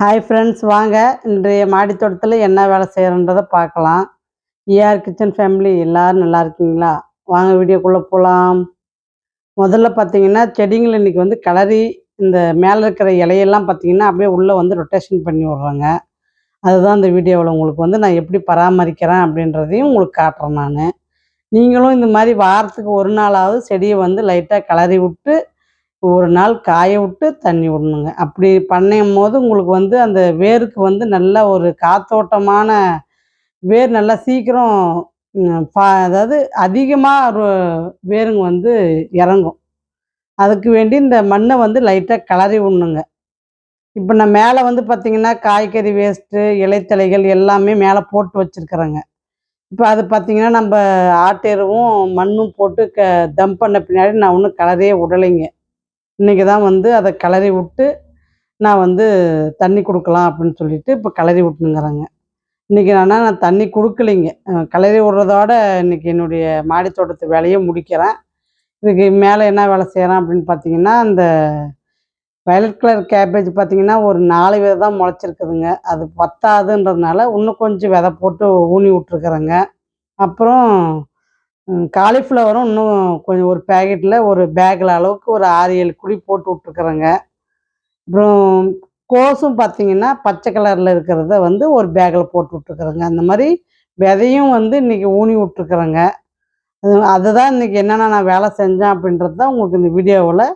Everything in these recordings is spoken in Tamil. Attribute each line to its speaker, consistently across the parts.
Speaker 1: ஹாய் ஃப்ரெண்ட்ஸ் வாங்க. இன்றைய மாடி தோட்டத்தில் என்ன வேலை செய்கிறன்றதை பார்க்கலாம். ஏஆர் கிச்சன் ஃபேமிலி எல்லோரும் நல்லா இருக்கீங்களா? வாங்க வீடியோக்குள்ளே போகலாம் முதல்ல பார்த்தீங்கன்னா செடிங்களை இன்றைக்கி வந்து கலரி இந்த மேலே இருக்கிற இலையெல்லாம் பார்த்தீங்கன்னா அப்படியே உள்ளே வந்து ரொட்டேஷன் பண்ணி விட்றாங்க. அதுதான் இந்த வீடியோவில் உங்களுக்கு வந்து நான் எப்படி பராமரிக்கிறேன் அப்படின்றதையும் உங்களுக்கு காட்டுறேன் நான். நீங்களும் இந்த மாதிரி வாரத்துக்கு ஒரு நாளாவது செடியை வந்து லைட்டாக கலரி விட்டு ஒரு நாள் காய விட்டு தண்ணி விடணுங்க. அப்படி பண்ணையும் போது உங்களுக்கு வந்து அந்த வேருக்கு வந்து நல்ல ஒரு காத்தோட்டமான வேர் நல்லா சீக்கிரம் பா அதாவது அதிகமாக வேருங்க வந்து இறங்கும். அதுக்கு வேண்டி இந்த மண்ணை வந்து லைட்டாக கிளறி விடணுங்க. இப்போ நான் மேலே வந்து பார்த்திங்கன்னா காய்கறி வேஸ்ட்டு இலைத்தலைகள் எல்லாமே மேலே போட்டு வச்சுருக்குறேங்க. இப்போ அது பார்த்திங்கன்னா நம்ம ஆட்டெருவும் மண்ணும் போட்டு க தம் பண்ண பின்னாடி நான் ஒன்றும் கலரையே விடலைங்க. இன்றைக்கி தான் வந்து அதை கிளறி விட்டு நான் வந்து தண்ணி கொடுக்கலாம் அப்படின்னு சொல்லிட்டு இப்போ கிளறி விட்டுனுங்கிறேங்க. இன்றைக்கி நான் நான் தண்ணி கொடுக்கலைங்க. கிளறி விடுறதோட இன்றைக்கி என்னுடைய மாடி தோட்டத்து வேலையை முடிக்கிறேன். இதுக்கு மேலே என்ன வேலை செய்கிறேன் அப்படின்னு பார்த்தீங்கன்னா அந்த வயலட் கலர் கேபேஜ் பார்த்திங்கன்னா ஒரு நாலு விதை தான் முளைச்சிருக்குதுங்க. அது பத்தாதுன்றதுனால இன்னும் கொஞ்சம் விதை போட்டு ஊனி விட்ருக்குறேங்க அப்புறம் காலிஃப்ளவரும் இன்னும் கொஞ்சம் ஒரு பேக்கெட்டில் ஒரு பேக்கில் அளவுக்கு ஒரு ஆறு ஏழு குழி போட்டு விட்ருக்குறேங்க அப்புறம் கோஸும் பார்த்தீங்கன்னா பச்சை கலரில் இருக்கிறத வந்து ஒரு பேக்கில் போட்டு விட்ருக்குறேங்க அந்த மாதிரி விதையும் வந்து இன்றைக்கி ஊனி விட்ருக்குறேங்க அதுதான் இன்றைக்கி என்னென்ன நான் வேலை செஞ்சேன் அப்படின்றது தான் உங்களுக்கு இந்த வீடியோவில்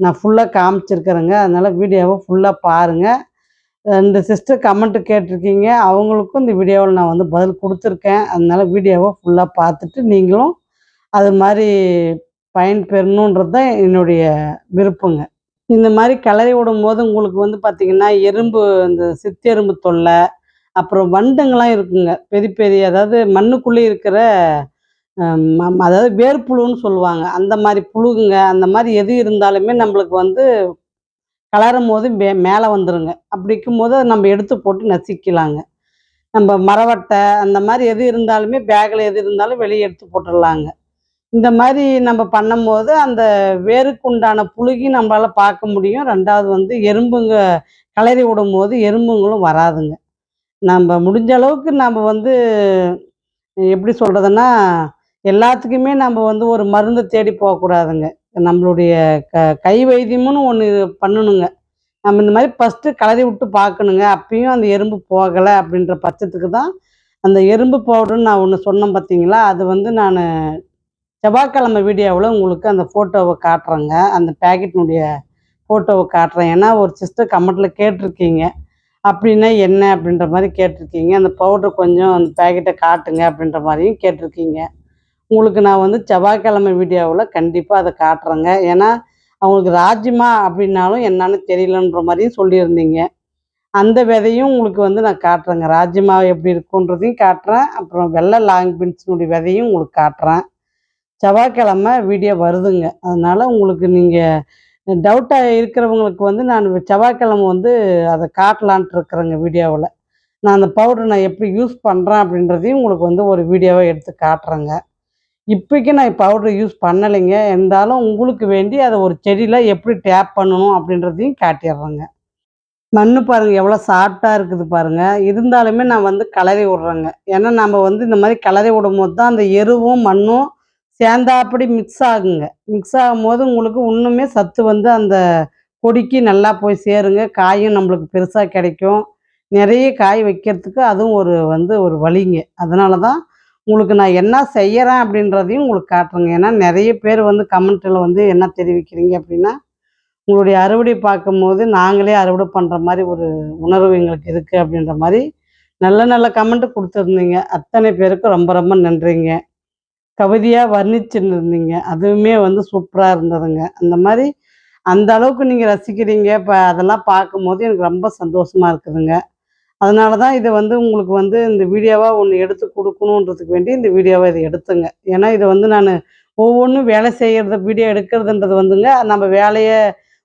Speaker 1: நான் ஃபுல்லாக காமிச்சிருக்கிறேங்க. அதனால் வீடியோவை ஃபுல்லாக பாருங்கள் ரெண்டு சிஸ்டர் கமெண்ட்டு கேட்டிருக்கீங்க. அவங்களுக்கும் இந்த வீடியோவில் நான் வந்து பதில் கொடுத்துருக்கேன். அதனால் வீடியோவை ஃபுல்லாக பார்த்துட்டு நீங்களும் அது மாதிரி பயன்பெறணுன்றது தான் என்னுடைய விருப்பங்க. இந்த மாதிரி கிளறி விடும்போது உங்களுக்கு வந்து பார்த்திங்கன்னா எறும்பு இந்த சித்தெரும்பு தொல்லை அப்புறம் வண்டுங்கள்லாம் இருக்குங்க. பெரிய பெரிய அதாவது மண்ணுக்குள்ளே இருக்கிற அதாவது வேர்ப்புழுன்னு சொல்லுவாங்க. அந்த மாதிரி புழுகுங்க. அந்த மாதிரி எது இருந்தாலுமே நம்மளுக்கு வந்து கலரும் போது மே மேலே வந்துடுங்க அப்படிக்கும் போது நம்ம எடுத்து போட்டு நசுக்கலாங்க. நம்ம மரவட்டை அந்த மாதிரி எது இருந்தாலுமே பேக்கில் எது இருந்தாலும் வெளியே எடுத்து போட்டுடலாங்க. இந்த மாதிரி நம்ம பண்ணும்போது அந்த வேருக்கு உண்டான புழுகி நம்மளால் பார்க்க முடியும். ரெண்டாவது வந்து எறும்புங்க கிளறி விடும் போது எறும்புங்களும் வராதுங்க. நம்ம முடிஞ்ச அளவுக்கு நம்ம வந்து எப்படி சொல்கிறதுன்னா எல்லாத்துக்குமே நம்ம வந்து ஒரு மருந்து தேடி போகக்கூடாதுங்க. நம்மளுடைய க கை வைத்தியம்னு ஒன்று பண்ணணுங்க. நம்ம இந்த மாதிரி ஃபஸ்ட்டு கலரி விட்டு பார்க்கணுங்க. அப்பயும் அந்த எறும்பு போகலை அப்படின்ற பட்சத்துக்கு தான் அந்த எறும்பு பவுடர்னு நான் ஒன்று சொன்னேன் பார்த்தீங்களா அது வந்து நான் செவ்வாய்க்கிழமை வீடியோவில் உங்களுக்கு அந்த ஃபோட்டோவை காட்டுறேங்க. அந்த பேக்கெட்டினுடைய ஃபோட்டோவை காட்டுறேன். ஏன்னா ஒரு சிஸ்டர் கமெண்ட்டில் கேட்டிருக்கீங்க. அப்படின்னா என்ன அப்படின்ற மாதிரி கேட்டிருக்கீங்க. அந்த பவுடர் கொஞ்சம் அந்த பேக்கெட்டை காட்டுங்க அப்படின்ற மாதிரியும் கேட்டிருக்கீங்க. உங்களுக்கு நான் வந்து செவ்வாய்க்கிழமை வீடியோவில் கண்டிப்பாக அதை காட்டுறேங்க. ஏன்னா அவங்களுக்கு ராஜ்யமா அப்படின்னாலும் என்னன்னு தெரியலன்ற மாதிரியும் சொல்லியிருந்தீங்க. அந்த விதையும் உங்களுக்கு வந்து நான் காட்டுறேங்க. ராஜ்யமா எப்படி இருக்குன்றதையும் காட்டுறேன். அப்புறம் வெள்ளை லாங் பீன்ஸினுடைய விதையும் உங்களுக்கு காட்டுறேன். செவ்வாய்க்கிழமை வீடியோ வருதுங்க. அதனால் உங்களுக்கு நீங்கள் டவுட்டாக இருக்கிறவங்களுக்கு வந்து நான் செவ்வாய்க்கிழமை வந்து அதை காட்டலான்ட்டு இருக்கிறேங்க வீடியோவில். நான் அந்த பவுடர் நான் எப்படி யூஸ் பண்ணுறேன் அப்படின்றதையும் உங்களுக்கு வந்து ஒரு வீடியோவை எடுத்து காட்டுறேங்க. இப்போக்கி நான் பவுடர் யூஸ் பண்ணலைங்க. இருந்தாலும் உங்களுக்கு வேண்டி அதை ஒரு செடியில் எப்படி டேப் பண்ணணும் அப்படின்றதையும் காட்டிடுறேங்க. மண் பாருங்கள் எவ்வளோ சாஃப்டாக இருக்குது பாருங்கள் இருந்தாலுமே நான் வந்து கலரி விட்றேங்க. ஏன்னா நம்ம வந்து இந்த மாதிரி கலரி விடும் போது தான் அந்த எருவும் மண்ணும் சேர்ந்தாப்படி மிக்ஸ் ஆகுங்க. மிக்ஸ் ஆகும் போது உங்களுக்கு இன்னுமே சத்து வந்து அந்த கொடிக்கு நல்லா போய் சேருங்க. காயும் நம்மளுக்கு பெருசாக கிடைக்கும். நிறைய காய் வைக்கிறதுக்கு அதுவும் ஒரு வந்து ஒரு வழிங்க. அதனால தான் உங்களுக்கு நான் என்ன செய்கிறேன் அப்படின்றதையும் உங்களுக்கு காட்டுறேங்க. ஏன்னா நிறைய பேர் வந்து கமெண்ட்டில் வந்து என்ன தெரிவிக்கிறீங்க அப்படின்னா உங்களுடைய அறுவடை பார்க்கும்போது நாங்களே அறுவடை பண்ணுற மாதிரி ஒரு உணர்வு எங்களுக்கு இருக்குது அப்படின்ற மாதிரி நல்ல நல்ல கமெண்ட்டு கொடுத்துருந்தீங்க. அத்தனை பேருக்கும் ரொம்ப ரொம்ப நன்றிங்க. கவிதையாக வர்ணிச்சுன்னு இருந்தீங்க. அதுவுமே வந்து சூப்பராக இருந்ததுங்க. அந்த மாதிரி அந்த அளவுக்கு நீங்கள் ரசிக்கிறீங்க. இப்போ அதெல்லாம் பார்க்கும்போது எனக்கு ரொம்ப சந்தோஷமாக இருக்குதுங்க. அதனால தான் இதை வந்து உங்களுக்கு வந்து இந்த வீடியோவாக ஒன்று எடுத்து கொடுக்கணுன்றதுக்கு வேண்டி இந்த வீடியோவை இதை எடுத்துங்க. ஏன்னா இதை வந்து நான் ஒவ்வொன்றும் வேலை செய்கிறத வீடியோ எடுக்கிறதுன்றது வந்துங்க நம்ம வேலையை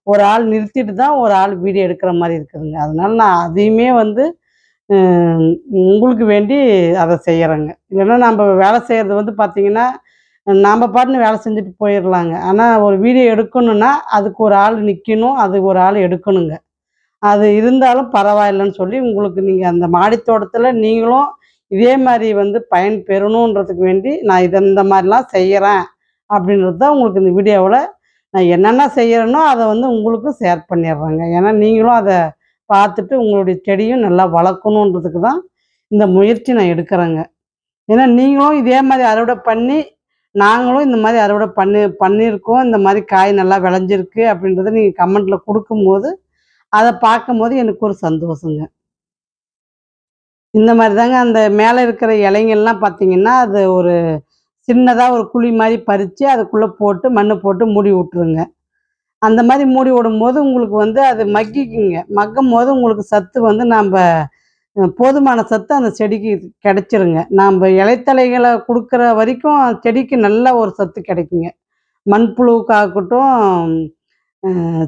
Speaker 1: ஒரு ஆள் நிறுத்திட்டு தான் ஒரு ஆள் வீடியோ எடுக்கிற மாதிரி இருக்குதுங்க. அதனால நான் அதையுமே வந்து உங்களுக்கு வேண்டி அதை செய்கிறேங்க இல்லைன்னா நம்ம வேலை செய்கிறது வந்து பார்த்திங்கன்னா நாம் பாட்டுன்னு வேலை செஞ்சுட்டு போயிடலாங்க ஆனால் ஒரு வீடியோ எடுக்கணுன்னா அதுக்கு ஒரு ஆள் நிற்கணும் அதுக்கு ஒரு ஆள் எடுக்கணுங்க. அது இருந்தாலும் பரவாயில்லைன்னு சொல்லி உங்களுக்கு நீங்கள் அந்த மாடித் தோட்டத்தில் நீங்களும் இதே மாதிரி வந்து பயன் பெறணுன்றதுக்கு வேண்டி நான் இதை இந்த மாதிரிலாம் செய்கிறேன் அப்படின்றது தான் உங்களுக்கு இந்த வீடியோவில் நான் என்னென்ன செய்கிறேனோ அதை வந்து உங்களுக்கும் ஷேர் பண்ணிடுறேங்க. ஏன்னா நீங்களும் அதை பார்த்துட்டு உங்களுடைய செடியும் நல்லா வளர்க்கணுன்றதுக்கு தான் இந்த முயற்சி நான் எடுக்கிறேங்க. ஏன்னா நீங்களும் இதே மாதிரி அறுவடை பண்ணி நாங்களும் இந்த மாதிரி அறுவடை பண்ணி பண்ணியிருக்கோம். இந்த மாதிரி காய் நல்லா விளைஞ்சிருக்கு அப்படின்றத நீங்கள் கமெண்ட்டில் கொடுக்கும்போது அதை பார்க்கும்போது எனக்கு ஒரு சந்தோஷங்க. இந்த மாதிரி தாங்க அந்த மேலே இருக்கிற இலைங்கள்லாம் பார்த்தீங்கன்னா அது ஒரு சின்னதாக ஒரு குழி மாதிரி பறித்து அதுக்குள்ளே போட்டு மண் போட்டு மூடி விட்ருங்க அந்த மாதிரி மூடி விடும்போது உங்களுக்கு வந்து அது மக்கிக்குங்க. மக்கும் போது உங்களுக்கு சத்து வந்து நாம் போதுமான சத்து அந்த செடிக்கு கிடைச்சிருங்க. நாம் இலைத்தலைகளை கொடுக்குற வரைக்கும் செடிக்கு நல்ல ஒரு சத்து கிடைக்குங்க. மண்புழுவுக்காகட்டும்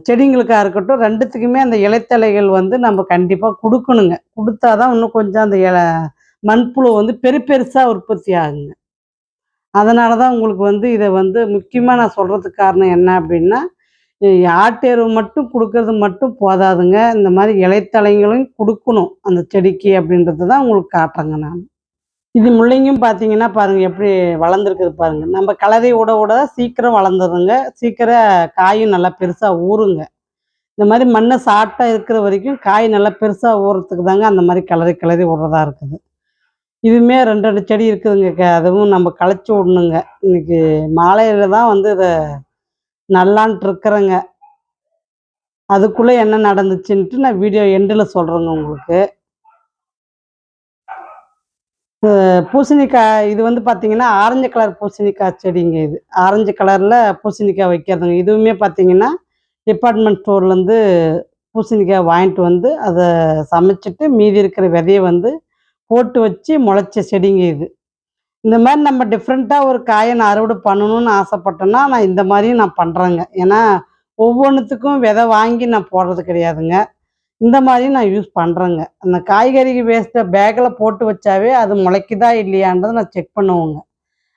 Speaker 1: செடிங்களுக்காக இருக்கட்டும் ரெண்டுத்துக்குமே அந்த இலைத்தலைகள் வந்து நம்ம கண்டிப்பாக கொடுக்கணுங்க. கொடுத்தாதான் இன்னும் கொஞ்சம் அந்த இலை மண்புழு வந்து பெரு பெருசாக உற்பத்தி ஆகுங்க. அதனால தான் உங்களுக்கு வந்து இதை வந்து முக்கியமாக நான் சொல்கிறதுக்கு காரணம் என்ன அப்படின்னா இ- மட்டும் கொடுக்கறது மட்டும் போதாதுங்க. இந்த மாதிரி இலைத்தலைகளையும் கொடுக்கணும் அந்த செடிக்கு அப்படின்றது தான் உங்களுக்கு காட்டுறேங்க நான். இது முள்ளங்கியும் பார்த்தீங்கன்னா பாருங்க எப்படி வளர்ந்துருக்குது பாருங்க. நம்ம கலரை விட விட சீக்கிரம் வளர்ந்துருங்க. சீக்கிரம் காயும் நல்லா பெருசாக ஊறுங்க. இந்த மாதிரி மண்ணை சாட்டாக இருக்கிற வரைக்கும் காய் நல்லா பெருசாக ஊறுறதுக்கு தாங்க அந்த மாதிரி கிளறி கிளறி விடுறதா இருக்குது. இதுவுமே ரெண்டு ரெண்டு செடி இருக்குதுங்க. க- அதுவும் நம்ம களைச்சி விடணுங்க. இன்னைக்கு மாலையில் தான் வந்து இதை நல்லான்ட்டு இருக்கிறேங்க. அதுக்குள்ளே என்ன நடந்துச்சுன்ட்டு நான் வீடியோ எண்டில் சொல்கிறேங்க உங்களுக்கு. பூசணிக்காய் இது வந்து பார்த்தீங்கன்னா ஆரஞ்சு கலர் பூசணிக்காய் செடிங்க இது. ஆரஞ்சு கலரில் பூசணிக்காய் வைக்கிறதுங்க. இதுவுமே பார்த்தீங்கன்னா டிபார்ட்மெண்ட் ஸ்டோர்லேருந்து பூசணிக்காய் வாங்கிட்டு வந்து அதை சமைச்சிட்டு மீதி இருக்கிற விதையை வந்து போட்டு வச்சு முளைச்ச செடிங்க இது. இந்த மாதிரி நம்ம டிஃப்ரெண்ட்டாக ஒரு காயை நான் அறுவடை பண்ணணும்னு ஆசைப்பட்டேன்னா நான் இந்த மாதிரியும் நான் பண்ணுறேங்க ஏன்னா ஒவ்வொன்றுத்துக்கும் விதை வாங்கி நான் போடுறது கிடையாதுங்க. இந்த மாதிரி நான் யூஸ் பண்ணுறேங்க அந்த காய்கறி வேஸ்ட்டை பேக்கில் போட்டு வச்சாவே அது முளைக்குதா இல்லையான்றதை நான் செக் பண்ணுவோங்க.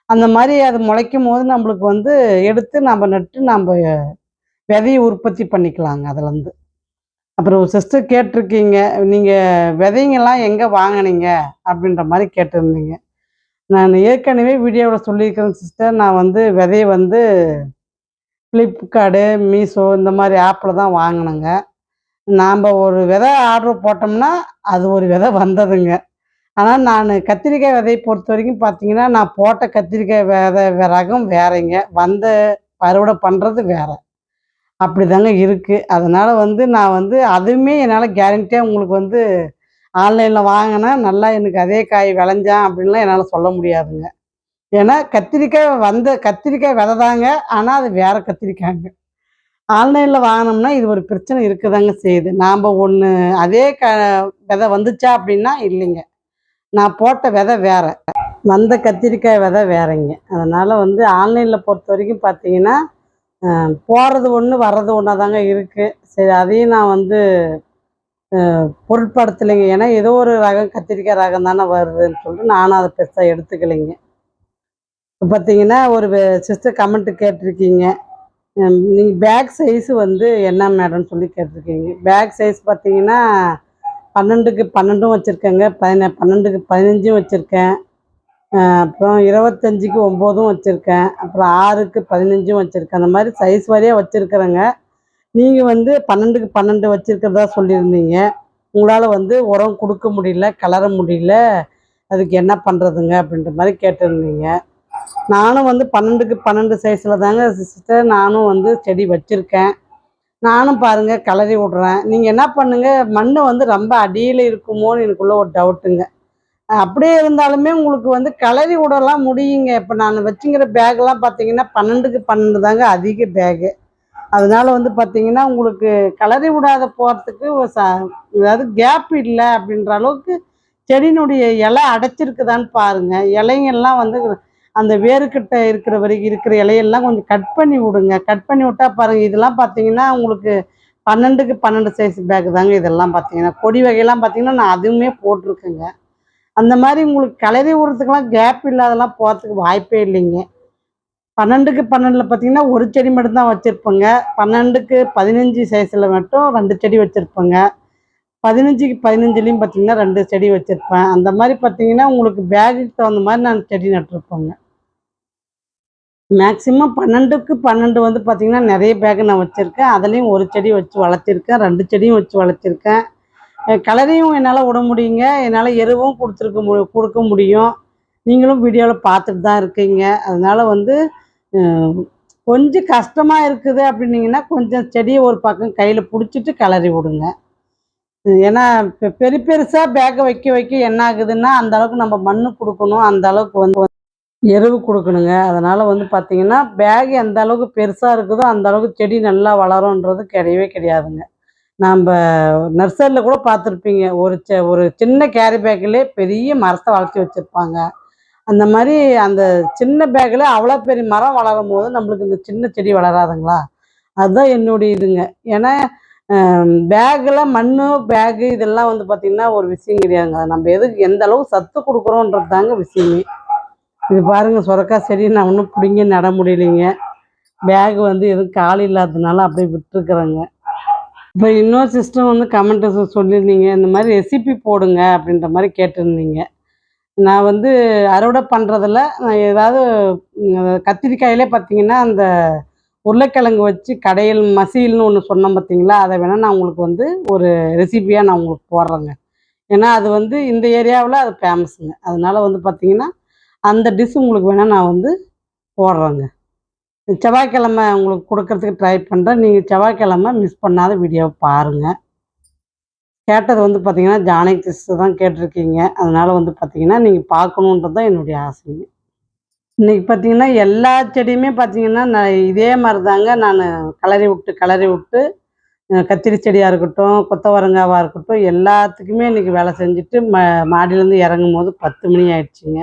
Speaker 1: அந்த மாதிரி அது முளைக்கும் போது நம்மளுக்கு வந்து எடுத்து நம்ம நட்டு நம்ம விதையை உற்பத்தி பண்ணிக்கலாங்க அதுலேருந்து. அப்புறம் சிஸ்டர் கேட்டிருக்கீங்க நீங்கள் விதைங்கெல்லாம் எங்கே வாங்குனீங்க? அப்படின்ற மாதிரி கேட்டிருந்தீங்க. நான் ஏற்கனவே வீடியோவில் சொல்லியிருக்கிறேன் சிஸ்டர் நான் வந்து விதையை வந்து ஃப்ளிப்கார்டு மீஷோ இந்த மாதிரி ஆப்பில் தான் வாங்கினேங்க. நாம் ஒரு விதை ஆர்டர் போட்டோம்னா அது ஒரு விதை வந்ததுங்க. ஆனால் நான் கத்திரிக்காய் விதையை பொறுத்த வரைக்கும் பார்த்தீங்கன்னா நான் போட்ட கத்திரிக்காய் விதை ரகம் வேறங்க. வந்த அறுவடை பண்ணுறது வேற. அப்படி தாங்க இருக்குது அதனால் வந்து நான் வந்து அதுவுமே என்னால் கேரண்டியாக உங்களுக்கு வந்து ஆன்லைனில் வாங்கினா நல்லா எனக்கு அதே காய் விளைஞ்சான் அப்படின்லாம் என்னால் சொல்ல முடியாதுங்க. ஏன்னா கத்திரிக்காய் வந்த கத்திரிக்காய் விதை தாங்க ஆனால் அது வேற கத்திரிக்காய்ங்க. ஆன்லைனில் வாங்கினோம்னா இது ஒரு பிரச்சனை இருக்குதாங்க செய்யுது. நாம் ஒன்று அதே க விதை வந்துச்சா அப்படின்னா இல்லைங்க. நான் போட்ட விதை வேற. வந்த கத்திரிக்காய் விதை வேறங்க. அதனால் வந்து ஆன்லைனில் பொறுத்த வரைக்கும் பார்த்தீங்கன்னா போகிறது ஒன்று வர்றது ஒன்றா தாங்க இருக்குது சரி அதையும் நான் வந்து பொருட்படுத்தலைங்க. ஏன்னா ஏதோ ஒரு ரகம் கத்திரிக்காய் ரகம் தானே வருதுன்னு சொல்லிட்டு நானும் அதை பெருசாக எடுத்துக்கலைங்க. இப்போ பார்த்தீங்கன்னா ஒரு சிஸ்டர் கமெண்ட் கேட்டிருக்கீங்க. நீங்கள் பேக் சைஸ் வந்து என்ன மேடம்னு சொல்லி கேட்டிருக்கீங்க? பேக் சைஸ் பார்த்தீங்கன்னா பன்னெண்டுக்கு பன்னெண்டும் வச்சுருக்கேங்க. பதின பன்னெண்டுக்கு பதினஞ்சும் வச்சுருக்கேன். அப்புறம் இருபத்தஞ்சிக்கு ஒம்போதும் வச்சுருக்கேன். அப்புறம் ஆறுக்கு பதினஞ்சும் வச்சுருக்கேன். அந்த மாதிரி சைஸ் வாரியாக வச்சுருக்குறேங்க. நீங்கள் வந்து பன்னெண்டுக்கு பன்னெண்டு வச்சுருக்கிறதா சொல்லியிருந்தீங்க. உங்களால் வந்து உரம் கொடுக்க முடியல கலர முடியல. அதுக்கு என்ன பண்ணுறதுங்க அப்படின்ற மாதிரி கேட்டிருந்தீங்க. நானும் வந்து பன்னெண்டுக்கு பன்னெண்டு சைஸில் தாங்க சிஸ்டர் நானும் வந்து செடி வச்சுருக்கேன். நானும் பாருங்க கலரி விட்றேன். நீங்கள் என்ன பண்ணுங்க மண் வந்து ரொம்ப அடியில் இருக்குமோன்னு எனக்குள்ளே ஒரு டவுட்டுங்க அப்படியே இருந்தாலுமே உங்களுக்கு வந்து கலரி விடலாம் முடியுங்க. இப்போ நான் வச்சுங்கிற பேக்லாம் பார்த்தீங்கன்னா பன்னெண்டுக்கு பன்னெண்டு தாங்க அதிக பேகு அதனால வந்து பார்த்தீங்கன்னா உங்களுக்கு கலரி விடாத போகிறதுக்கு ச அதாவது கேப் இல்லை அப்படின்ற அளவுக்கு செடியினுடைய இலை அடைச்சிருக்குதான்னு பாருங்க. இலைங்கெல்லாம் வந்து அந்த வேர்க்கிட்ட இருக்கிற வரைக்கும் இருக்கிற இலையெல்லாம் கொஞ்சம் கட் பண்ணி விடுங்க. கட் பண்ணி விட்டா பாருங்கள் இதெல்லாம் பார்த்தீங்கன்னா உங்களுக்கு பன்னெண்டுக்கு பன்னெண்டு சைஸ் பேக் தாங்க இதெல்லாம் பார்த்தீங்கன்னா கொடி வகையெல்லாம் பார்த்தீங்கன்னா நான் அதுவுமே போட்டிருக்கேங்க. அந்த மாதிரி உங்களுக்கு கிளறி விடுறதுக்கெல்லாம் கேப் இல்லாதெல்லாம் போகிறதுக்கு வாய்ப்பே இல்லைங்க. பன்னெண்டுக்கு பன்னெண்டில் பார்த்தீங்கன்னா ஒரு செடி மட்டும்தான் வச்சுருப்பேங்க. பன்னெண்டுக்கு பதினஞ்சு சைஸில் மட்டும் ரெண்டு செடி வச்சுருப்பேங்க. பதினஞ்சுக்கு பதினஞ்சுலேயும் பார்த்தீங்கன்னா ரெண்டு செடி வச்சுருப்பேன். அந்த மாதிரி பார்த்தீங்கன்னா உங்களுக்கு பேகுக்கு தகுந்த மாதிரி நான் செடி நட்டுருப்போங்க மேக்ஸிமம் பன்னெண்டுக்கு பன்னெண்டு வந்து பார்த்தீங்கன்னா நிறைய பேக் நான் வச்சுருக்கேன். அதுலேயும் ஒரு செடி வச்சு வளர்த்திருக்கேன் ரெண்டு செடியும் வச்சு வளர்த்திருக்கேன். கலரையும் என்னால் விட முடியுங்க. என்னால் எருவும் கொடுத்துருக்க மு கொடுக்க முடியும். நீங்களும் வீடியோவில் பார்த்துட்டு தான் இருக்கீங்க. அதனால் வந்து கொஞ்சம் கஷ்டமாக இருக்குது அப்படின்னீங்கன்னா கொஞ்சம் செடியை ஒரு பக்கம் கையில் பிடிச்சிட்டு கலரி விடுங்க. ஏன்னா இப்போ பெரிய பெருசாக பேக்கை வைக்க வைக்க என்ன ஆகுதுன்னா அந்த அளவுக்கு நம்ம மண்ணு கொடுக்கணும். அந்த அளவுக்கு வந்து எருவு கொடுக்கணுங்க. அதனால் வந்து பார்த்தீங்கன்னா பேக் எந்த அளவுக்கு பெருசாக இருக்குதோ அந்த அளவுக்கு செடி நல்லா வளரும்ன்றது கிடையவே கிடையாதுங்க. நம்ம நர்சரியில் கூட பார்த்துருப்பீங்க ஒரு செ ஒரு சின்ன கேரி பேக்கிலே பெரிய மரத்தை வளர்த்தி வச்சுருப்பாங்க. அந்த மாதிரி அந்த சின்ன பேக்கில் அவ்வளோ பெரிய மரம் வளரும் போது நம்மளுக்கு இந்த சின்ன செடி வளராதுங்களா? அதுதான் என்னுடைய இதுங்க. ஏன்னா பேக்கில் மண் பேகு இதெல்லாம் வந்து பார்த்திங்கன்னா ஒரு விஷயம் கிடையாதுங்க. நம்ம எதுக்கு எந்த அளவு சத்து கொடுக்குறோன்றது தாங்க விஷயமே. இது பாருங்கள் சுரக்காய் செடி நான் ஒன்றும் பிடிங்க நட முடியலைங்க. பேக் வந்து எதுவும் காலி இல்லாததுனால அப்படியே விட்டுருக்குறேங்க. இப்போ இன்னொரு சிஸ்டம் வந்து கமெண்ட்டு சொல்லியிருந்தீங்க. இந்த மாதிரி ரெசிபி போடுங்க அப்படின்ற மாதிரி கேட்டிருந்தீங்க. நான் வந்து அறுவடை பண்ணுறதில் நான் ஏதாவது கத்திரிக்காயிலே பார்த்தீங்கன்னா அந்த உருளைக்கிழங்கு வச்சு கடையில் மசியல்னு ஒன்று சொன்னோம் பார்த்தீங்களா அதை வேணால் நான் உங்களுக்கு வந்து ஒரு ரெசிபியாக நான் உங்களுக்கு போடுறேங்க. ஏன்னா அது வந்து இந்த ஏரியாவில் அது ஃபேமஸுங்க அதனால வந்து பார்த்தீங்கன்னா அந்த டிஷ் உங்களுக்கு வேணால் நான் வந்து போடுறேங்க. செவ்வாய்க்கிழமை உங்களுக்கு கொடுக்கறதுக்கு ட்ரை பண்ணுறேன் நீங்கள் செவ்வாய்க்கிழமை மிஸ் பண்ணாத வீடியோவை பாருங்கள் கேட்டது வந்து பார்த்தீங்கன்னா ஜானகி சிஸ்டர் தான் கேட்டிருக்கீங்க. அதனால் வந்து பார்த்தீங்கன்னா நீங்கள் பார்க்கணுன்றது தான் என்னுடைய ஆசைங்க. இன்றைக்கி பார்த்தீங்கன்னா எல்லா செடியுமே பார்த்தீங்கன்னா நான் இதே மாதிரி தாங்க நான் கலரி விட்டு கலரி விட்டு கத்திரி செடியாக இருக்கட்டும் கொத்தவரங்காவாக இருக்கட்டும் எல்லாத்துக்குமே இன்றைக்கி வேலை செஞ்சுட்டு ம மாடியிலேருந்து இறங்கும் போது பத்து மணி ஆயிடுச்சுங்க.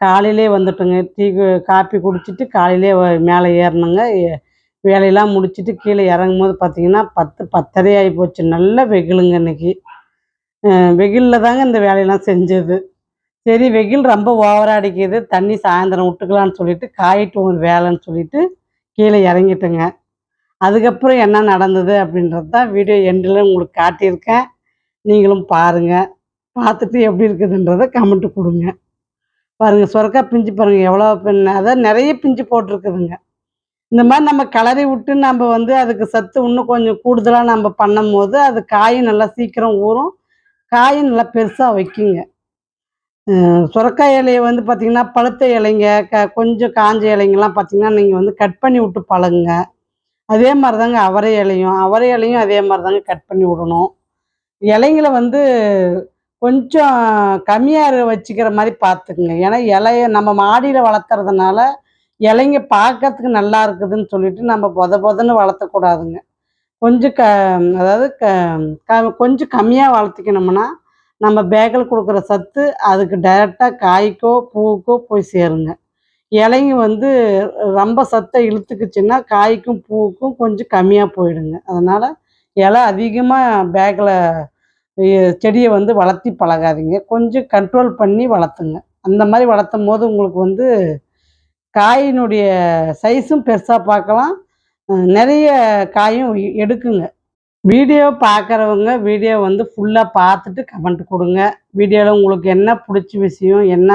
Speaker 1: காலையிலே வந்துட்டோங்க. டீ காப்பி குடிச்சிட்டு காலையிலே மேலே ஏறணுங்க. வேலையெல்லாம் முடிச்சுட்டு கீழே இறங்கும் போது பார்த்தீங்கன்னா பத்து பத்தரை ஆகி போச்சு. நல்ல வெயிலுங்க இன்னைக்கு. வெயிலில் தாங்க இந்த வேலையெல்லாம் செஞ்சது. சரி வெயில் ரொம்ப ஓவராக அடிக்குது. தண்ணி சாயந்தரம் விட்டுக்கலான்னு சொல்லிட்டு காயிட்டு ஒரு வேலைன்னு சொல்லிட்டு கீழே இறங்கிட்டேங்க. அதுக்கப்புறம் என்ன நடந்தது அப்படின்றது தான் வீடியோ எண்டில் உங்களுக்கு காட்டியிருக்கேன். நீங்களும் பாருங்கள் பார்த்துட்டு எப்படி இருக்குதுன்றதை கமெண்ட் கொடுங்க. பாருங்கள் சொரக்காய் பிஞ்சு பாருங்கள் எவ்வளோ பின்ன அதான் நிறைய பிஞ்சு போட்டிருக்குதுங்க. இந்த மாதிரி நம்ம கிளறி விட்டு நம்ம வந்து அதுக்கு சத்து இன்னும் கொஞ்சம் கூடுதலாக நம்ம பண்ணும் போது அது காயும் நல்லா சீக்கிரம் ஊறும். காயும் நல்லா பெருசாக வைக்குங்க. சுரக்காய் இலையை வந்து பார்த்திங்கன்னா பழுத்த இலைங்க க கொஞ்சம் காஞ்ச இலைங்கெல்லாம் பார்த்திங்கன்னா நீங்கள் வந்து கட் பண்ணி விட்டு பழகுங்க. அதே மாதிரி தாங்க அவரை இலையும். அவரை இலையும் அதே மாதிரி தாங்க கட் பண்ணி விடணும். இலைங்களை வந்து கொஞ்சம் கம்மியாக வச்சுக்கிற மாதிரி பார்த்துக்குங்க. ஏன்னா இலைய நம்ம மாடியில் வளர்த்துறதுனால இலைங்க பார்க்கறதுக்கு நல்லா இருக்குதுன்னு சொல்லிட்டு நம்ம பொத பொதன்னு வளர்த்தக்கூடாதுங்க. கொஞ்சம் க அதாவது க க- கொஞ்சம் கம்மியாக வளர்த்திக்கணும்னா நம்ம பேக்கில் கொடுக்குற சத்து அதுக்கு டைரெக்டாக காய்க்கோ பூவுக்கோ போய் சேருங்க. இலைங்க வந்து ரொம்ப சத்தை இழுத்துக்குச்சுன்னா காய்க்கும் பூவுக்கும் கொஞ்சம் கம்மியாக போயிடுங்க. அதனால் இலை அதிகமாக பேக்கில் செடியை வந்து வளர்த்தி பழகாதீங்க. கொஞ்சம் கண்ட்ரோல் பண்ணி வளர்த்துங்க. அந்த மாதிரி வளர்த்தும் போது உங்களுக்கு வந்து காயினுடைய சைஸும் பெருசாக பார்க்கலாம். நிறைய காயும் எடுக்குங்க. வீடியோ பார்க்குறவங்க வீடியோ வந்து ஃபுல்லாக பார்த்துட்டு கமெண்ட் கொடுங்க. வீடியோவில் உங்களுக்கு என்ன பிடிச்ச விஷயம் என்ன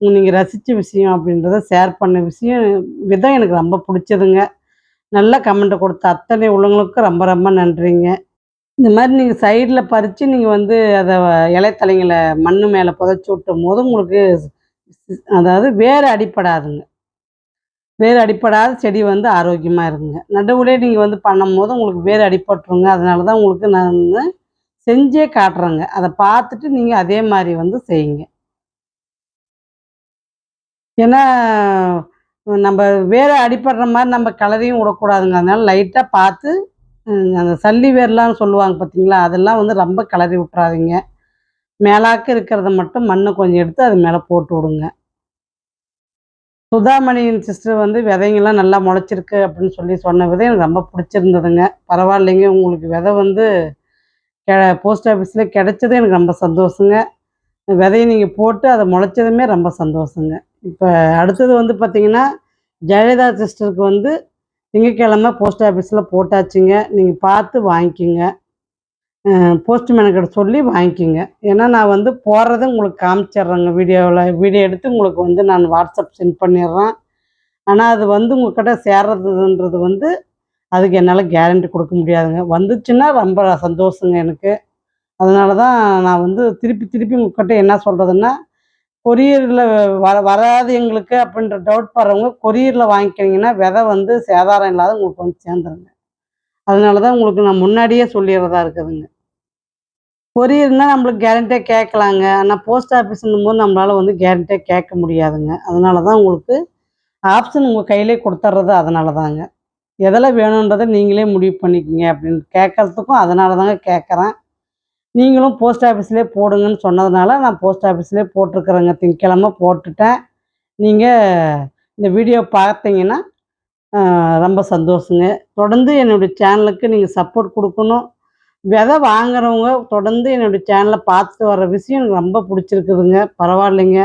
Speaker 1: நீங்கள் ரசித்த விஷயம் அப்படின்றத ஷேர் பண்ண விஷயம் விதம் எனக்கு ரொம்ப பிடிச்சதுங்க. நல்ல கமெண்ட்டை கொடுத்த அத்தனை உள்ளவங்களுக்கும் ரொம்ப ரொம்ப நன்றிங்க. இந்த மாதிரி நீங்கள் சைடில் பறித்து நீங்கள் வந்து அதை இலைத்தலைங்களை மண் மேலே புதைச்சி விட்டும் போது உங்களுக்கு அதாவது வேறு அடிப்படாதுங்க வேர் அடிப்படாத செடி வந்து ஆரோக்கியமாக இருக்குங்க நடுவுலே நீங்கள் வந்து பண்ணும்போது உங்களுக்கு வேர் அடிபட்டுருங்க. அதனால தான் உங்களுக்கு நான் வந்து செஞ்சே காட்டுறேங்க. அதை பார்த்துட்டு நீங்கள் அதே மாதிரி வந்து செய்யுங்க. ஏன்னா நம்ம வேறு அடிப்படுற மாதிரி நம்ம கலரையும் விடக்கூடாதுங்க அதனால லைட்டாக பார்த்து அந்த சல்லி வேர்லாம் சொல்லுவாங்க பார்த்தீங்களா? அதெல்லாம் வந்து ரொம்ப கலரி விட்றாதீங்க மேலாக்க இருக்கிறத மட்டும் மண்ணை கொஞ்சம் எடுத்து அது மேலே போட்டு விடுங்க. சுதாமணியின் சிஸ்டர் வந்து விதைங்கெல்லாம் நல்லா முளைச்சிருக்கு அப்படின்னு சொல்லி சொன்ன விதை எனக்கு ரொம்ப பிடிச்சிருந்ததுங்க. பரவாயில்லைங்க உங்களுக்கு விதை வந்து கெ போஸ்ட் ஆஃபீஸில் கிடைச்சது எனக்கு ரொம்ப சந்தோஷங்க. விதையை நீங்கள் போட்டு அதை முளைச்சதுமே ரொம்ப சந்தோஷங்க. இப்போ அடுத்தது வந்து பார்த்திங்கன்னா ஜெயலலிதா சிஸ்டருக்கு வந்து திங்கக்கிழமை போஸ்ட் ஆஃபீஸில் போட்டாச்சுங்க. நீங்கள் பார்த்து வாங்கிக்கோங்க. போஸ்ட்மேனுக்கிட்ட சொல்லி வாங்கிக்கிங்க. ஏன்னா நான் வந்து போடுறதை உங்களுக்கு காமிச்சிட்றேங்க. வீடியோவில் வீடியோ எடுத்து உங்களுக்கு வந்து நான் வாட்ஸ்அப் சென்ட் பண்ணிடுறேன். ஆனால் அது வந்து உங்கள்கிட்ட சேர்றதுன்றது வந்து அதுக்கு என்னால் கேரண்டி கொடுக்க முடியாதுங்க. வந்துச்சுன்னா ரொம்ப சந்தோஷங்க எனக்கு. அதனால தான் நான் வந்து திருப்பி திருப்பி உங்கள்கிட்ட என்ன சொல்கிறதுன்னா கொரியரில் வர வராது எங்களுக்கு அப்படின்ற டவுட் படுறவங்க கொரியரில் வாங்கிக்கினீங்கன்னா விதை வந்து சேதாரம் இல்லாத உங்களுக்கு வந்து சேர்ந்துருங்க. அதனால தான் உங்களுக்கு நான் முன்னாடியே சொல்லிடுறதா இருக்குதுங்க. கொரியர்னால் நம்மளுக்கு கேரண்டியாக கேட்கலாங்க ஆனால் போஸ்ட் ஆஃபீஸுங்கும் போது நம்மளால் வந்து கேரண்டியாக கேட்க முடியாதுங்க. அதனால தான் உங்களுக்கு ஆப்ஷன் உங்கள் கையிலே கொடுத்துட்றது அதனால தாங்க எதில் வேணுன்றதை நீங்களே முடிவு பண்ணிக்கோங்க அப்படின்னு கேட்கறதுக்கும் அதனால தாங்க கேட்குறேன் நீங்களும் போஸ்ட் ஆஃபீஸ்லேயே போடுங்கன்னு சொன்னதுனால நான் போஸ்ட் ஆஃபீஸ்லேயே போட்டிருக்கிறேங்க. திங்கக்கிழமை போட்டுட்டேன். நீங்கள் இந்த வீடியோ பார்த்தீங்கன்னா ரொம்ப சந்தோஷங்க. தொடர்ந்து என்னுடைய சேனலுக்கு நீங்கள் சப்போர்ட் கொடுக்கணும். விதை வாங்குறவங்க தொடர்ந்து என்னுடைய சேனலை பார்த்துட்டு வர விஷயம் எனக்கு ரொம்ப பிடிச்சிருக்குதுங்க. பரவாயில்லைங்க.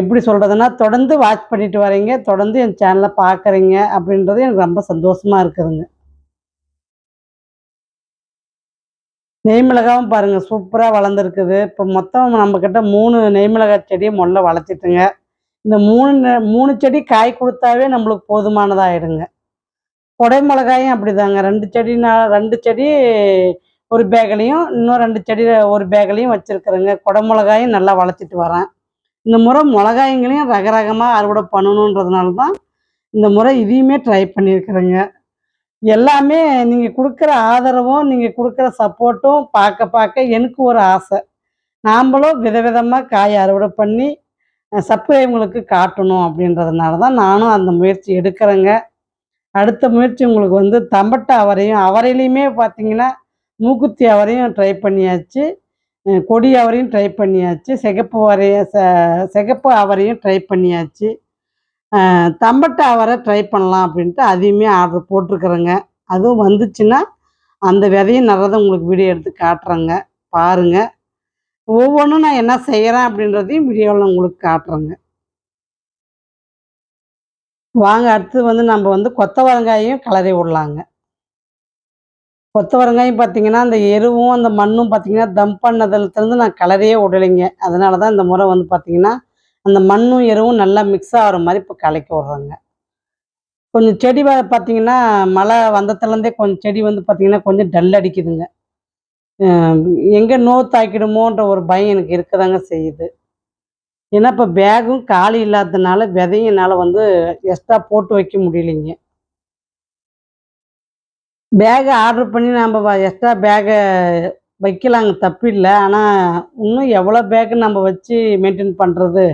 Speaker 1: எப்படி சொல்கிறதுனா தொடர்ந்து வாட்ச் பண்ணிட்டு வரீங்க தொடர்ந்து என் சேனலை பார்க்குறீங்க அப்படின்றது எனக்கு ரொம்ப சந்தோஷமாக இருக்குதுங்க. நெய் மிளகாவும் பாருங்கள் சூப்பராக வளர்ந்துருக்குது. இப்போ மொத்தம் நம்மக்கிட்ட மூணு நெய் மிளகாய் செடியை முதல்ல வளர்த்துட்டுங்க. இந்த மூணு மூணு செடி காய் கொடுத்தாவே நம்மளுக்கு போதுமானதாகிடுங்க கொடை மிளகாயும் அப்படிதாங்க. ரெண்டு செடி நான் ரெண்டு செடி ஒரு பேக்லேயும் இன்னும் ரெண்டு செடி ஒரு பேக்லேயும் வச்சுருக்குறேங்க. கொடை மிளகாயும் நல்லா வளர்த்திட்டு வரேன். இந்த முறை மிளகாய்ங்களையும் ரக ரகமாக அறுவடை பண்ணணுன்றதுனால தான் இந்த முறை இதையுமே ட்ரை பண்ணியிருக்கிறேங்க. எல்லாமே நீங்கள் கொடுக்குற ஆதரவும் நீங்கள் கொடுக்குற சப்போர்ட்டும் பார்க்க பார்க்க எனக்கு ஒரு ஆசை. நாம்பளும் விதவிதமாக காய் அறுவடை பண்ணி சப்ஸ்கிரைபர்களுக்கு காட்டணும் அப்படின்றதுனால தான் நானும் அந்த முயற்சி எடுக்கிறேங்க. அடுத்த முயற்சி உங்களுக்கு வந்து தம்பட்டை அவரையும் அவரையிலையுமே பார்த்தீங்கன்னா மூக்குத்தி அவரையும் ட்ரை பண்ணியாச்சு. கொடி அவரையும் ட்ரை பண்ணியாச்சு. சிகப்பு அவரைய ச சிகப்பு அவரையும் ட்ரை பண்ணியாச்சு. தம்பட்டை அவரை ட்ரை பண்ணலாம் அப்படின்ட்டு அதையுமே ஆர்டர் போட்டிருக்குறேங்க. அதுவும் வந்துச்சுன்னா அந்த விதையும் நல்லதை உங்களுக்கு வீடியோ எடுத்து காட்டுறேங்க. பாருங்கள் ஒவ்வொன்றும் நான் என்ன செய்கிறேன் அப்படின்றதையும் வீடியோவில் உங்களுக்கு காட்டுறேங்க. வாங்க அடுத்து வந்து நம்ம வந்து கொத்தவரங்காயும் கலரி விடலாங்க. கொத்தவரங்காயும் பார்த்தீங்கன்னா அந்த எருவும் அந்த மண்ணும் பார்த்தீங்கன்னா தம் பண்ணதுலேருந்து நான் கலரையே விடலைங்க. அதனால தான் இந்த முறை வந்து பார்த்தீங்கன்னா அந்த மண்ணும் எருவும் நல்லா மிக்ஸ் ஆகிற மாதிரி இப்போ கலக்கி விட்றேங்க. கொஞ்சம் செடி வ பார்த்தீங்கன்னா மழை வந்ததுலேருந்தே கொஞ்சம் செடி வந்து பார்த்தீங்கன்னா கொஞ்சம் டல் அடிக்குதுங்க. எங்கே நோ தாக்கிடுமோன்ற ஒரு பயம் எனக்கு இருக்கதாங்க செய்யுது. ஏன்னா இப்போ பேகும் காலி இல்லாததுனால விதையும் என்னால் வந்து எக்ஸ்ட்ரா போட்டு வைக்க முடியலைங்க. பேகை ஆர்டர் பண்ணி நம்ம எக்ஸ்ட்ரா பேகை வைக்கலாங்க தப்பு இல்லை. ஆனால் இன்னும் எவ்வளோ பேக்கு நம்ம வச்சு மெயின்டைன் பண்ணுறது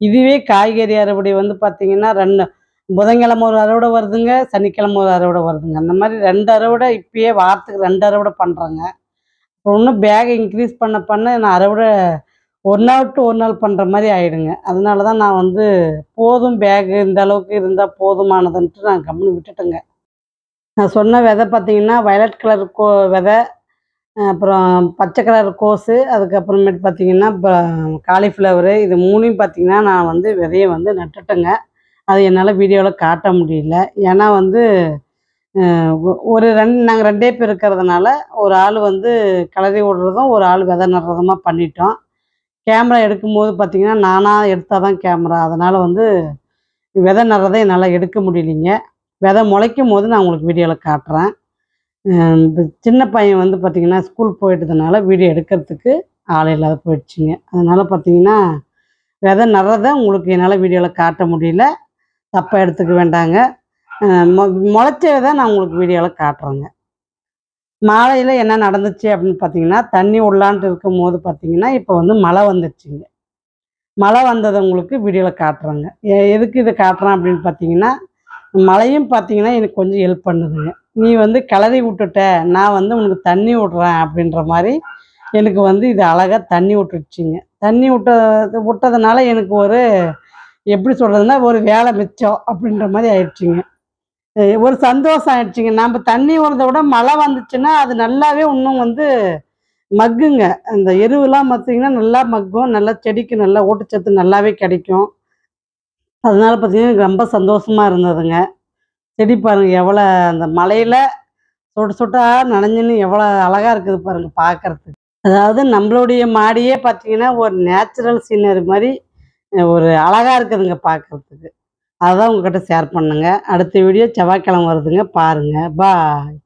Speaker 1: இதுவே காய்கறி அறுவடை வந்து பார்த்திங்கன்னா ரெண்டு புதன்கிழமை ஒரு அறுவடை வருதுங்க சனிக்கிழமை ஒரு அறுவடை வருதுங்க. அந்த மாதிரி ரெண்டு அறுவடை இப்பயே வாரத்துக்கு ரெண்டு அறுவடை பண்ணுறேங்க இப்போ இன்னும் பேகை இன்க்ரீஸ் பண்ண பண்ண நான் அறுவடை ஒரு நாள் விட்டு ஒரு நாள் பண்ணுற மாதிரி ஆயிடுங்க. அதனால தான் நான் வந்து போதும் பேகு இந்த அளவுக்கு இருந்தால் போதுமானதுன்ட்டு நான் கம்முன்னு விட்டுட்டேங்க. நான் சொன்ன விதை பார்த்தீங்கன்னா வயலட் கலர் கோ விதை அப்புறம் பச்சை கலர் கோஸு அதுக்கப்புறமேட்டு பார்த்தீங்கன்னா இப்போ காலிஃப்ளவரு இது மூணையும் பார்த்தீங்கன்னா நான் வந்து விதையை வந்து நட்டுட்டேங்க. அது என்னால் வீடியோவில் காட்ட முடியல. ஏன்னா வந்து ஒரு ரெண்டு நாங்கள் ரெண்டே பேர் இருக்கிறதுனால ஒரு ஆள் வந்து கிளறி விடுறதும் ஒரு ஆள் விதை நடுறதுமா பண்ணிட்டோம். கேமரா எடுக்கும்போது பார்த்தீங்கன்னா நானாக எடுத்தால் தான் கேமரா. அதனால் வந்து விதை நடுறதை என்னால் எடுக்க முடியலைங்க. விதை முளைக்கும் போது நான் உங்களுக்கு வீடியோவில் காட்டுறேன். சின்ன பையன் வந்து பார்த்திங்கன்னா ஸ்கூல் போயிட்டதுனால வீடியோ எடுக்கிறதுக்கு ஆள் இல்லாத போயிடுச்சுங்க. அதனால் பார்த்தீங்கன்னா விதை நடுறதை உங்களுக்கு என்னால் வீடியோவில் காட்ட முடியல. தப்பாக எடுத்துக்க வேண்டாங்க. மொ- முளைச்ச விதை நான் உங்களுக்கு வீடியோவில் காட்டுறேங்க. மாலையில் என்ன நடந்துச்சு அப்படின்னு பார்த்தீங்கன்னா தண்ணி உள்ளான்ட்டு இருக்கும் போது பார்த்தீங்கன்னா இப்போ வந்து மழை வந்துடுச்சுங்க மழை வந்ததை உங்களுக்கு வீடியோவில் காட்டுறேங்க. எதுக்கு இதை காட்டுறேன் அப்படின்னு பார்த்தீங்கன்னா மழையும் பார்த்தீங்கன்னா எனக்கு கொஞ்சம் ஹெல்ப் பண்ணுதுங்க. நீ வந்து கிளறி விட்டுட்ட நான் வந்து உனக்கு தண்ணி விட்றேன் அப்படின்ற மாதிரி எனக்கு வந்து இது அழகாக தண்ணி விட்டுடுச்சிங்க தண்ணி விட்ட விட்டதுனால எனக்கு ஒரு எப்படி சொல்கிறதுனா ஒரு வேலை மிச்சம் அப்படின்ற மாதிரி ஆயிடுச்சுங்க. ஒரு சந்தோஷம் ஆயிடுச்சுங்க. நம்ம தண்ணி உறத விட மழை வந்துச்சுன்னா அது நல்லாவே இன்னும் வந்து மக்குங்க. அந்த எருவெல்லாம் பார்த்தீங்கன்னா நல்லா மக்கும் நல்லா செடிக்கு நல்லா ஊட்டச்சத்து நல்லாவே கிடைக்கும். அதனால பார்த்தீங்கன்னா எனக்கு ரொம்ப சந்தோஷமாக இருந்ததுங்க. செடி பாருங்கள் எவ்வளோ அந்த மலையில் சுட சுட்டா நனைஞ்சுன்னு எவ்வளோ அழகாக இருக்குது பாருங்கள் பார்க்கறதுக்கு அதாவது நம்மளுடைய மாடியே பார்த்தீங்கன்னா ஒரு நேச்சுரல் சீனரி மாதிரி ஒரு அழகாக இருக்குதுங்க பார்க்குறதுக்கு அதான் உங்ககிட்ட ஷேர் பண்ணுங்க. அடுத்த வீடியோ செவ்வாய்க்கிழமை வருதுங்க. பாருங்க. பாய்